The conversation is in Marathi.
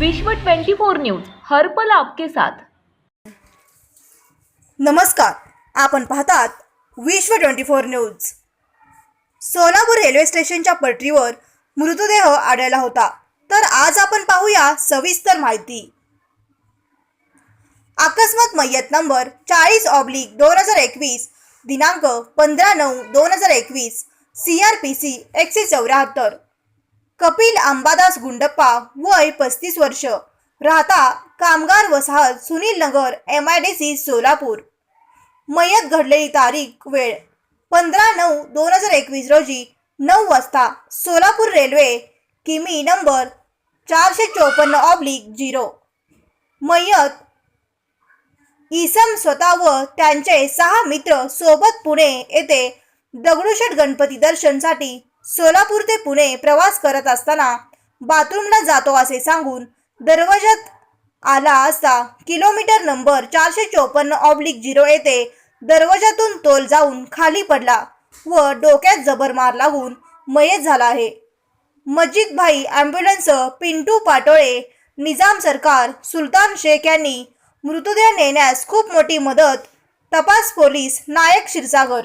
विश्व 24 न्यूज हर पल आपके साथ. नमस्कार आपण पाहतात Vishwa twenty four news. Solapur railway स्टेशनच्या पटरीवर मृतदेह आढळला होता. तर आज आपण पाहूया सविस्तर माहिती. अकस्मात मय्यत नंबर चाळीस ऑब्लिक दोन हजार एकवीस दिनांक पंधरा नऊ दोन हजार एकवीस सी आर पी सी एकशे चौऱ्याहत्तर. कपिल अंबादास गुंडप्पा वय पस्तीस वर्ष. राहता कामगार वसाहत Sunil Nagar M I D C Solapur. मयत घडलेली तारीख वेळ. पंधरा नऊ दोन हजार एकवीस रोजी नऊ वाजता सोलापूर रेल्वे किमी नंबर चारशे चोपन्न ऑब्लिक झिरो मयत इसम स्वतः व त्यांचे सहा मित्र सोबत पुणे येथे दगडूशेठ गणपती दर्शनसाठी सोलापूर ते पुणे प्रवास करत असताना बाथरूमला जातो असे सांगून दरवाजात आला असता किलोमीटर नंबर चारशे चोपन्न ऑब्लिक झिरो येथे दरवाजातून तोल जाऊन खाली पडला व डोक्यात जबर मार लागून मयत झाला आहे. मजिद भाई ॲम्ब्युलन्स पिंटू पाटोळे निजाम सरकार सुलतान शेख यांनी मृतदेह नेण्यास खूप मोठी मदत तपास पोलीस नायक क्षीरसागर